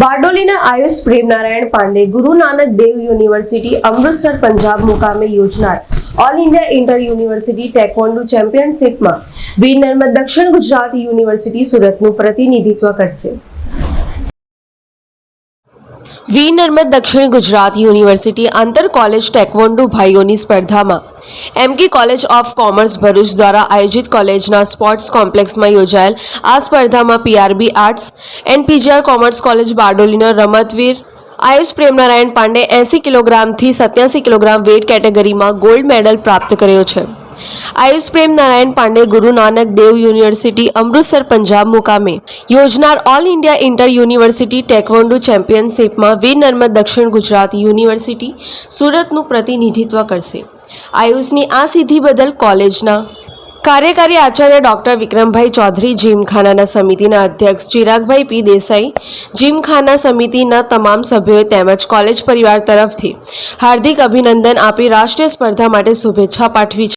બારડોલીના Ayush Premnarayan Pandey Guru Nanak Dev university Amritsar Punjab મુકામે યોજનાર all India inter university taekwondo ચેમ્પિયનશિપમાં Veer Narmad Dakshin Gujarat university સુરતનું પ્રતિનિધિત્વ કરશે. નર્મદ દક્ષિણ ગુજરાત યુનિવર્સિટી આંતર કોલેજ ટેકવોન્ડુ ભાઈઓની સ્પર્ધામાં. એમકે કોલેજ ઓફ કોમર્સ ભરૂચ દ્વારા આયોજિત કોલેજના સ્પોર્ટ્સ કોમ્પ્લેક્સમાં યોજાયેલ આ સ્પર્ધામાં PRB arts and PGR commerce college બારડોલીના રમતવીર, આયુષ પ્રેમનારાયણ પાંડે એંસી કિલોગ્રામથી સત્યાસી કિલોગ્રામ વેટ કેટેગરીમાં ગોલ્ડ મેડલ પ્રાપ્ત કર્યો છે. આયુષ પ્રેમ નારાયણ પાંડે ગુરુ નાનક દેવ યુનિવર્સિટી અમૃતસર, પંજાબ મુકામે. યોજનાર all India inter university taekwondo ચેમ્પિયનશિપમાં Veer Narmad Dakshin Gujarat university સુરતનું પ્રતિનિધિત્વ કરશે. આયુષની આ સિદ્ધિ બદલ કોલેજના કાર્યકારી આચાર્ય ડૉક્ટર વિક્રમભાઈ ચૌધરી, જીમખાનાના સમિતિના અધ્યક્ષ ચિરાગભાઈ પી દેસાઈ, જીમખાના સમિતિના તમામ સભ્યોએ તેમજ કોલેજ પરિવાર તરફથી હાર્દિક અભિનંદન આપી રાષ્ટ્રીય સ્પર્ધા માટે શુભેચ્છા પાઠવી છે.